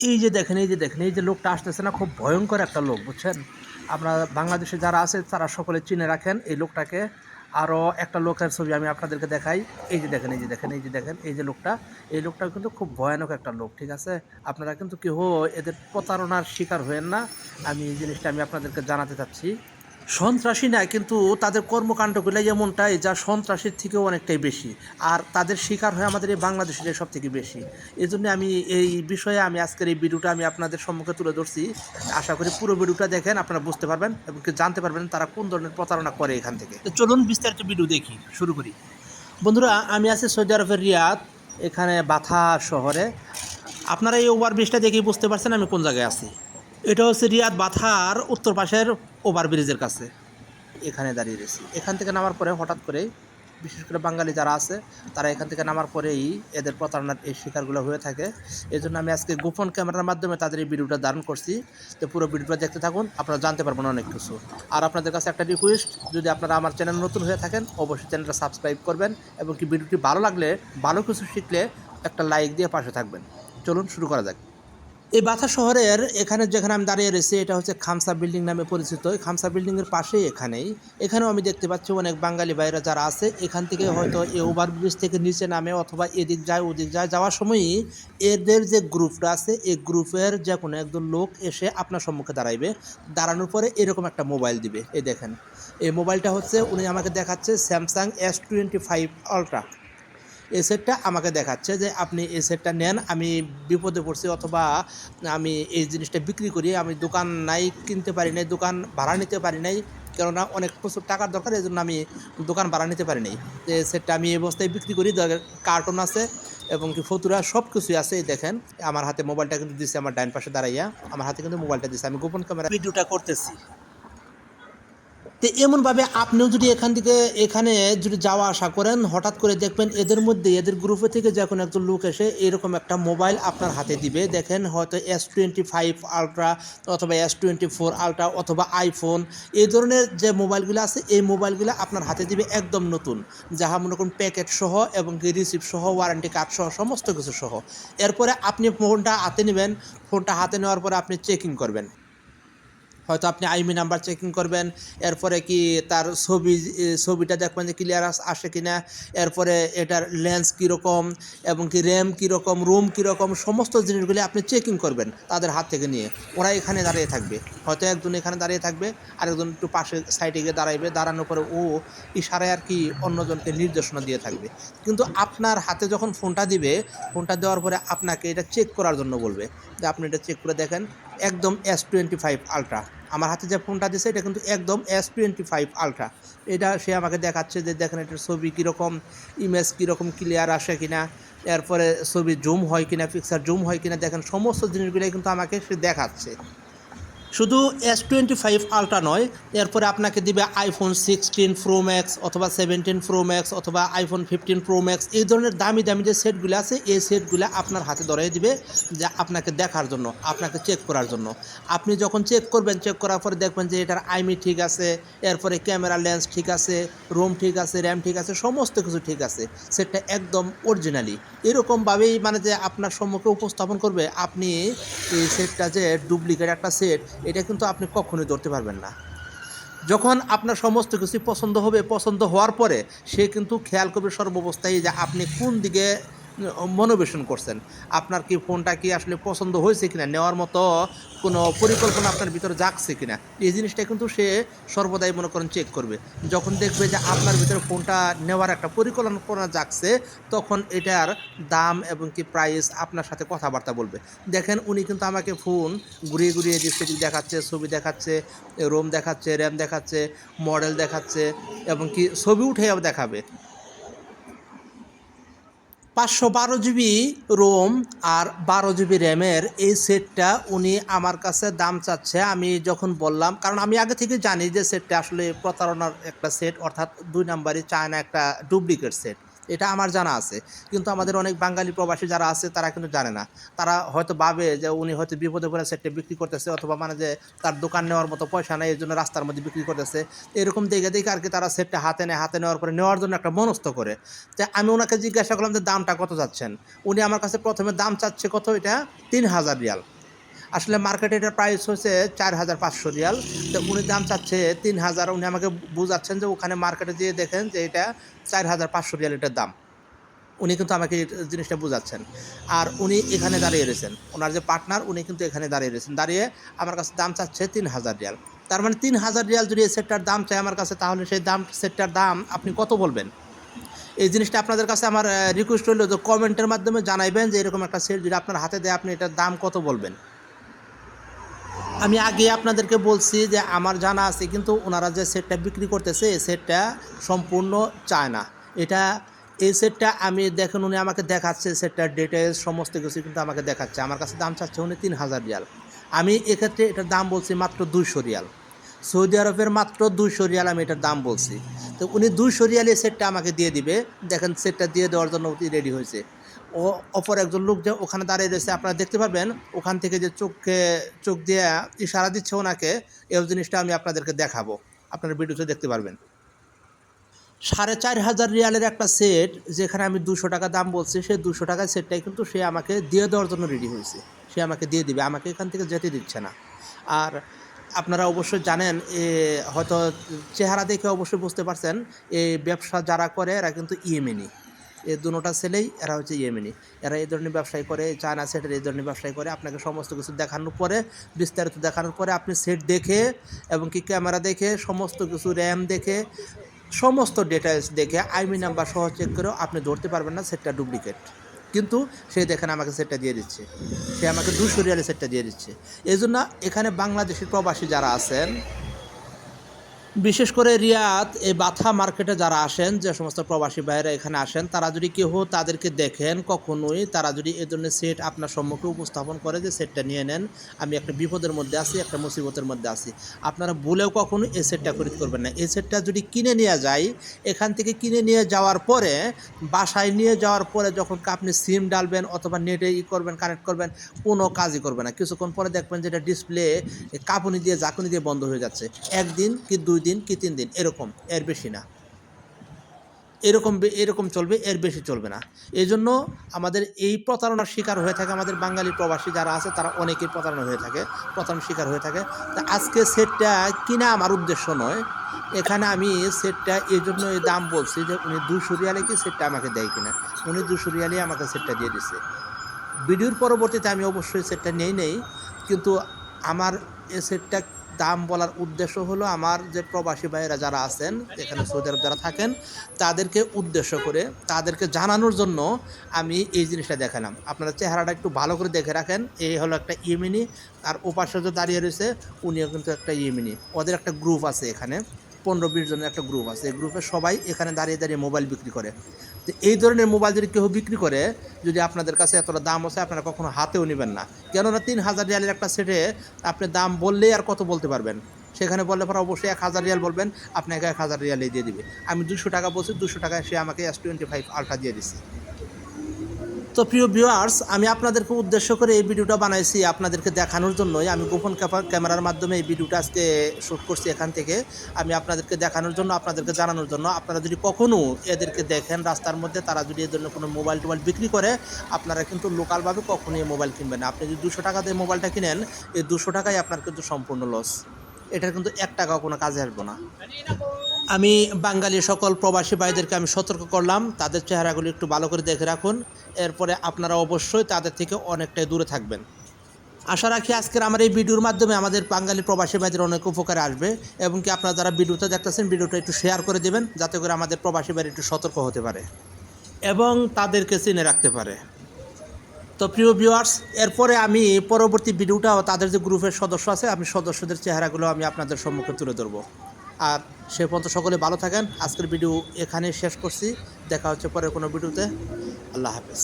এই যে দেখেন, এই যে দেখেন, এই যে লোকটা আসতেছে না, খুব ভয়ঙ্কর একটা লোক, বুঝছেন? আপনার বাংলাদেশে যারা আছে, তারা সকলে চিনে রাখেন এই লোকটাকে। আরও একটা লোকের ছবি আমি আপনাদেরকে দেখাই। এই যে দেখেন, এই যে দেখেন, এই যে দেখেন, এই যে লোকটা। এই লোকটা কিন্তু খুব ভয়ানক একটা লোক, ঠিক আছে? আপনারা কিন্তু কেউ এদের প্রতারণার শিকার হয়েন না। আমি এই জিনিসটা আমি আপনাদেরকে জানাতে চাচ্ছি। সন্ত্রাসী না, কিন্তু তাদের কর্মকাণ্ডগুলো এমনটাই যা সন্ত্রাসীর থেকেও অনেকটাই বেশি। আর তাদের শিকার হয় আমাদের এই বাংলাদেশের সব থেকে বেশি। এই জন্য আমি এই বিষয়ে আমি আজকের এই ভিডিওটা আমি আপনাদের সম্মুখে তুলে ধরছি। আশা করি পুরো ভিডিওটা দেখেন, আপনারা বুঝতে পারবেন এবং জানতে পারবেন তারা কোন ধরনের প্রতারণা করে এখান থেকে। তো চলুন বিস্তারিত ভিডিও দেখি, শুরু করি। বন্ধুরা, আমি আছি সৌদি আরবের রিয়াদ, এখানে বাথা শহরে। আপনারা এই ওভারব্রিজটা দেখেই বুঝতে পারছেন আমি কোন জায়গায় আছি। এটা হচ্ছে রিয়াদ বাথার উত্তর পাশের ওভারব্রিজের কাছে এখানে দাঁড়িয়ে রয়েছি। এখান থেকে নামার পরে হঠাৎ করে বিশেষ করে বাঙালি যারা আছে, তারা এখান থেকে নামার পরেই এদের প্রতারণার এই শিকারগুলো হয়ে থাকে। এই জন্য আমি আজকে গোপন ক্যামেরার মাধ্যমে তাদের এই ভিডিওটা ধারণ করছি। তো পুরো ভিডিওটা দেখতে থাকুন, আপনারা জানতে পারবেন অনেক কিছু। আর আপনাদের কাছে একটা রিকোয়েস্ট যদি আপনারা আমার চ্যানেল নতুন হয়ে থাকেন, অবশ্যই চ্যানেলটা সাবস্ক্রাইব করবেন এবং কি ভিডিওটি ভালো লাগলে, ভালো কিছু শিখলে একটা লাইক দিয়ে পাশে থাকবেন। চলুন শুরু করা যাক। এই বাথা শহরের এখানে যেখানে আমি দাঁড়িয়ে রয়েছি, এটা হচ্ছে খামসা বিল্ডিং নামে পরিচিত। এই খামসা বিল্ডিংয়ের পাশেই এখানেই। এখানেও আমি দেখতে পাচ্ছি অনেক বাঙালি ভাইরা যারা আছে, এখান থেকে হয়তো এই ওভারব্রিজ থেকে নিচে নামে অথবা এদিক যায়, ওদিক যায়, যাওয়ার সময়ই এদের যে গ্রুপটা আছে, এই গ্রুপের যে কোনো একজন লোক এসে আপনার সম্মুখে দাঁড়াইবে। দাঁড়ানোর পরে এরকম একটা মোবাইল দিবে। এই দেখেন। এই মোবাইলটা হচ্ছে, উনি আমাকে দেখাচ্ছে Samsung S twenty five ultra এই সেটটা আমাকে দেখাচ্ছে যে আপনি এই সেটটা নেন, আমি বিপদে পড়ছি অথবা আমি এই জিনিসটা বিক্রি করি, আমি দোকান নাই, কিনতে পারি নাই, দোকান ভাড়া নিতে পারি নাই, কেননা অনেক প্রচুর টাকার দরকার এই জন্য আমি দোকান ভাড়া নিতে পারি নাই। যে সেটটা আমি এই অবস্থায় বিক্রি করি কার্টন আছে এবং কি ফতুরা সব কিছুই আছে দেখেন, আমার হাতে মোবাইলটা কিন্তু দিচ্ছে আমার ডাইন পাশে দাঁড়াইয়া, আমার হাতে কিন্তু মোবাইলটা দিচ্ছে আমি গোপন ক্যামেরা ভিডিওটা করতেছি। তো এমনভাবে আপনিও যদি এখান থেকে, এখানে যদি যাওয়া আসা করেন, হঠাৎ করে দেখবেন এদের মধ্যে, এদের গ্রুপে থেকে যে কোনো একজন লোক এসে এরকম একটা মোবাইল আপনার হাতে দিবে। দেখেন হয়তো এস টোয়েন্টি ফাইভ আলট্রা অথবা এস টোয়েন্টি ফোর আলট্রা অথবা আইফোন এই ধরনের যে মোবাইলগুলো আছে, এই মোবাইলগুলো আপনার হাতে দিবে একদম নতুন। যাহা মনে করুন প্যাকেট সহ এবং রিসিপ্ট সহ ওয়ারেন্টি কার্ড সহ, সমস্ত কিছু সহ। এরপরে আপনি ফোনটা হাতে নেবেন ফোনটা হাতে নেওয়ার পরে আপনি চেকিং করবেন। হয়তো আপনি আইমি নাম্বার চেকিং করবেন, এরপরে কি তার ছবি ছবিটা দেখবেন যে ক্লিয়ার আসে কি না এরপরে এটার লেন্স কীরকম এবং কি র্যাম কীরকম রুম কীরকম, সমস্ত জিনিসগুলি আপনি চেকিং করবেন তাদের হাত থেকে নিয়ে। ওরা এখানে দাঁড়িয়ে থাকবে। হয়তো একজন এখানে দাঁড়িয়ে থাকবে, আরেকজন একটু পাশে সাইডে গিয়ে দাঁড়াইবে, দাঁড়ানোর পরে ও ইশারায় আর কি অন্যজনকে নির্দেশনা দিয়ে থাকবে। কিন্তু আপনার হাতে যখন ফোনটা দিবে ফোনটা দেওয়ার পরে আপনাকে এটা চেক করার জন্য বলবে। যে আপনি এটা চেক করে দেখেন, একদম এস টোয়েন্টি ফাইভ আলট্রা আমার হাতে যে ফোনটা দিছে, এটা কিন্তু একদম এস টোয়েন্টি ফাইভ আলট্রা এটা সে আমাকে দেখাচ্ছে যে, দেখেন এটার ছবি কীরকম ইমেজ কীরকম ক্লিয়ার আসে কিনা, এরপরে ছবি জুম হয় কিনা পিকচার জুম হয় কিনা, দেখেন সমস্ত জিনিসগুলোই কিন্তু আমাকে সে দেখাচ্ছে। শুধু এস টোয়েন্টি ফাইভ আলট্রা নয়, এরপরে আপনাকে দিবে আইফোন সিক্সটিন প্রো ম্যাক্স অথবা সেভেন্টিন প্রো ম্যাক্স অথবা আইফোন ফিফটিন প্রো ম্যাক্স এই ধরনের দামি দামি যে সেটগুলো আছে, এই সেটগুলো আপনার হাতে ধরিয়ে দিবে যে আপনাকে দেখার জন্য, আপনাকে চেক করার জন্য। আপনি যখন চেক করবেন চেক করার পরে দেখবেন যে এটার আইমি ঠিক আছে, এরপরে ক্যামেরা লেন্স ঠিক আছে রোম ঠিক আছে র্যাম ঠিক আছে, সমস্ত কিছু ঠিক আছে। সেটটা একদম অরিজিনালি এরকমভাবেই মানে যে আপনার সম্মুখে উপস্থাপন করবে, আপনি এই সেটটা যে ডুপ্লিকেট একটা সেট এটা কিন্তু আপনি কখনোই ধরতে পারবেন না। যখন আপনার সমস্ত কিছু পছন্দ হবে, পছন্দ হওয়ার পরে সে কিন্তু খেয়াল করবে সর্বাবস্থায় যে আপনি কোন দিকে মনোবেশন করছেন। আপনার কি ফোনটা কি আসলে পছন্দ হয়েছে কিনা, নেওয়ার মতো কোনো পরিকল্পনা আপনার ভিতরে জাগছে কিনা, এই জিনিসটা কিন্তু সে সর্বদাই মনে করেন চেক করবে। যখন দেখবে যে আপনার ভিতরে ফোনটা নেওয়ার একটা পরিকল্পনা জাগছে, তখন এটার দাম এবং কি প্রাইস আপনার সাথে কথাবার্তা বলবে। দেখেন উনি কিন্তু আমাকে ফোন ঘুরিয়ে ঘুরিয়ে দিচ্ছে দেখাচ্ছে, ছবি দেখাচ্ছে রোম দেখাচ্ছে র্যাম দেখাচ্ছে মডেল দেখাচ্ছে এবং কি ছবি উঠেও দেখাবে। পাঁচশো বারো জিবি রোম আর বারো জিবি র্যামের এই সেটটা উনি আমার কাছে দাম চাচ্ছে। আমি যখন বললাম, কারণ আমি আগে থেকে জানি যে সেটটা আসলে প্রতারণার একটা সেট অর্থাৎ দুই নাম্বারই চায়না একটা ডুপ্লিকেট সেট এটা আমার জানা আছে। কিন্তু আমাদের অনেক বাঙালি প্রবাসী যারা আছে, তারা কিন্তু জানে না। তারা হয়তো ভাবে যে উনি হয়তো বিপদে পড়ে সেটটা বিক্রি করতেছে, অথবা মানে যে তার দোকান নেওয়ার মতো পয়সা নেই এই জন্য রাস্তার মধ্যে বিক্রি করতেছে। এরকম দেখে দেখে আর কি তারা সেটটা হাতে নেয়, হাতে নেওয়ার পরে নেওয়ার জন্য একটা মনস্থ করে। তো আমি ওনাকে জিজ্ঞাসা করলাম যে দামটা কত যাচ্ছেন? উনি আমার কাছে প্রথমে দাম চাচ্ছে কত? এটা তিন হাজার রিয়াল। আসলে মার্কেটে এটার প্রাইস হচ্ছে চার হাজার পাঁচশো রিয়াল। তো উনি দাম চাচ্ছে তিন হাজার। উনি আমাকে বুঝাচ্ছেন যে ওখানে মার্কেটে যেয়ে দেখেন যে এটা চার হাজার পাঁচশো রিয়াল এটার দাম। উনি কিন্তু আমাকে জিনিসটা বুঝাচ্ছেন। আর উনি এখানে দাঁড়িয়ে রয়েছেন। ওনার যে পার্টনার উনি কিন্তু এখানে দাঁড়িয়ে রয়েছেন। দাঁড়িয়ে আমার কাছে দাম চাচ্ছে তিন হাজার রিয়াল। তার মানে তিন হাজার রিয়াল যদি এই সেটটার দাম চাই আমার কাছে, তাহলে সেই দাম সেটটার দাম আপনি কত বলবেন? এই জিনিসটা আপনাদের কাছে আমার রিকোয়েস্ট হলো যে কমেন্টের মাধ্যমে জানাইবেন যে এরকম একটা সেট যদি আপনার হাতে দেয়, আপনি এটার দাম কত বলবেন? আমি আগে আপনাদেরকে বলছি যে আমার জানা আছে, কিন্তু ওনারা যে সেটটা বিক্রি করতেছে, এই সেটটা সম্পূর্ণ চায় না এটা, এই সেটটা আমি দেখেন উনি আমাকে দেখাচ্ছে সেটটার ডিটেলস সমস্ত কিছু কিন্তু আমাকে দেখাচ্ছে। আমার কাছে দাম চাচ্ছে উনি তিন হাজার রিয়াল। আমি এক্ষেত্রে এটার দাম বলছি মাত্র দুইশো রিয়াল। সৌদি আরবের মাত্র দুইশো রিয়াল আমি এটার দাম বলছি। তো উনি দুইশো রিয়াল এই সেটটা আমাকে দিয়ে দিবে। দেখেন সেটটা দিয়ে দেওয়ার জন্য রেডি হয়েছে। ও, অপর একজন লোক যে ওখানে দাঁড়িয়ে রয়েছে, আপনারা দেখতে পাবেন ওখান থেকে যে চোখকে, চোখ দিয়ে ইশারা দিচ্ছে ওনাকে এই জিনিসটা আমি আপনাদেরকে দেখাবো। আপনারা ভিডিওতে দেখতে পারবেন। সাড়ে চার হাজার রিয়ালের একটা সেট, যেখানে আমি দুশো টাকা দাম বলছি, সেই দুশো টাকার সেটটাই কিন্তু সে আমাকে দিয়ে দেওয়ার জন্য রেডি হয়েছে। সে আমাকে দিয়ে দিবে, আমাকে এখান থেকে যেতে দিচ্ছে না। আর আপনারা অবশ্যই জানেন, এ, হয়তো চেহারা দেখে অবশ্যই বুঝতে পারছেন এই ব্যবসা যারা করে এরা কিন্তু ইয়েমেনি। এই দুটা ছেলেই এরা হচ্ছে ইয়েমেনি। এরা এই ধরনের ব্যবসায় করে, চায়না সেটের এই ধরনের ব্যবসায় করে, আপনাকে সমস্ত কিছু দেখানোর পরে, বিস্তারিত দেখানোর পরে আপনি সেট দেখে এবং কি ক্যামেরা দেখে, সমস্ত কিছু র্যাম দেখে, সমস্ত ডিটেলস দেখে আইমি নাম্বার সহ চেক করেও আপনি ধরতে পারবেন না সেটটা ডুপ্লিকেট কিন্তু সে দেখেন আমাকে সেটটা দিয়ে দিচ্ছে। সে আমাকে দুশো রিয়ালে সেটটা দিয়ে দিচ্ছে। এই জন্য এখানে বাংলাদেশের প্রবাসী যারা আছেন বিশেষ করে রিয়াদ, এই বাথা মার্কেটে যারা আসেন, যে সমস্ত প্রবাসী ভাইয়েরা এখানে আসেন, তারা যদি কেউ তাদেরকে দেখেন, কখনোই তারা যদি এ ধরনের সেট আপনার সম্মুখে উপস্থাপন করে যে সেটটা নিয়ে নেন, আমি একটা বিপদের মধ্যে আছি, একটা মুসিবতের মধ্যে আছি। আপনারা ভুলেও কখনো এই সেটটা খরিদ করবেন না। এই সেটটা যদি কিনে নিয়ে যায় এখান থেকে কিনে নিয়ে যাওয়ার পরে, বাসায় নিয়ে যাওয়ার পরে যখন আপনি সিম ডালবেন অথবা নেটে ই করবেন কানেক্ট করবেন, কোনো কাজই করবে না। কিছুক্ষণ পরে দেখবেন যেটা ডিসপ্লে কাঁপুনি দিয়ে জাকুনি দিয়ে বন্ধ হয়ে যাচ্ছে। একদিন কি দুই দিন কি তিন দিন? এরকম, এর বেশি না। এরকম এরকম চলবে, এর বেশি চলবে না। এই জন্য আমাদের এই প্রতারণার শিকার হয়ে থাকে আমাদের বাঙালি প্রবাসী যারা আছে, তারা অনেকেই প্রতারণা হয়ে থাকে, প্রতারণার শিকার হয়ে থাকে। তা আজকে সেটটা কিনা আমার উদ্দেশ্য নয়। এখানে আমি সেটটা এই জন্য এই দাম বলছি যে উনি দুশো রিয়ালে কি সেটটা আমাকে দেয় কিনা? উনি দুশো রিয়ালে আমাকে সেটটা দিয়ে দিছে। ভিডিওর পরবর্তীতে আমি অবশ্যই সেটটা নেই নেই, কিন্তু আমার এই সেটটা দাম বলার উদ্দেশ্য হলো আমার যে প্রবাসী ভাইয়েরা যারা আছেন, এখানে সৌদি আরব যারা থাকেন, তাদেরকে উদ্দেশ্য করে তাদেরকে জানানোর জন্য আমি এই জিনিসটা দেখালাম। আপনারা চেহারাটা একটু ভালো করে দেখে রাখেন। এই হলো একটা ইমিনি আর ওপাশে যে দাঁড়িয়ে রয়েছে, উনিও কিন্তু একটা ইমিনি ওদের একটা গ্রুপ আছে এখানে। পনেরো বিশ জনের একটা গ্রুপ আছে। এই গ্রুপে সবাই এখানে দাঁড়িয়ে দাঁড়িয়ে মোবাইল বিক্রি করে। তো এই ধরনের মোবাইল যদি কেউ বিক্রি করে, যদি আপনাদের কাছে এতটা দাম আছে, আপনারা কখনো হাতেও নেবেন না। কেননা তিন হাজার রিয়ালের একটা সেটে আপনি দাম বললেই আর কত বলতে পারবেন? সেখানে বললে পরে অবশ্যই এক হাজার রিয়াল বলবেন, আপনাকে এক হাজার রিয়ালে দিয়ে দিবে। আমি দুশো টাকা বলছি, দুশো টাকায় সে আমাকে এস টোয়েন্টি ফাইভ আলট্রা দিয়ে দিচ্ছে। তো প্রিয় ভিউয়ার্স আমি আপনাদেরকে উদ্দেশ্য করে এই ভিডিওটা বানাইছি আপনাদেরকে দেখানোর জন্যই। আমি গোপন ক্যামেরার মাধ্যমে এই ভিডিওটা আজকে শ্যুট করছি এখান থেকে। আমি আপনাদেরকে দেখানোর জন্য, আপনাদেরকে জানানোর জন্য। আপনারা যদি কখনো এদেরকে দেখেন রাস্তার মধ্যে, তারা যদি এর জন্য কোনো মোবাইল টোবাইল বিক্রি করে, আপনারা কিন্তু লোকালভাবে কখনোই মোবাইল কিনবেন আপনি যদি দুশো টাকা দিয়ে মোবাইলটা কিনেন, এই দুশো টাকাই আপনার কিন্তু সম্পূর্ণ লস এটার কিন্তু এক টাকাও কোনো কাজে আসব না। আমি বাঙালি সকল প্রবাসী ভাইদেরকে আমি সতর্ক করলাম, তাদের চেহারাগুলো একটু ভালো করে দেখে রাখুন। এরপরে আপনারা অবশ্যই তাদের থেকে অনেকটাই দূরে থাকবেন। আশা রাখি আজকের আমার এই ভিডিওর মাধ্যমে আমাদের বাঙালি প্রবাসী ভাইদের অনেক উপকারে আসবে, এবং কি আপনারা যারা ভিডিওটা দেখতেছেন, ভিডিওটা একটু শেয়ার করে দেবেন, যাতে করে আমাদের প্রবাসী ভাই একটু সতর্ক হতে পারে এবং তাদেরকে চিনে রাখতে পারে। তো প্রিয় ভিউয়ার্স এরপরে আমি পরবর্তী ভিডিওটাও তাদের যে গ্রুপের সদস্য আছে, আমি সদস্যদের চেহারাগুলো আমি আপনাদের সম্মুখে তুলে ধরব। আর সে পর্যন্ত সকলে ভালো থাকেন। আজকের ভিডিও এখানেই শেষ করছি। দেখা হচ্ছে পরে কোনো ভিডিওতে। আল্লাহ হাফেজ।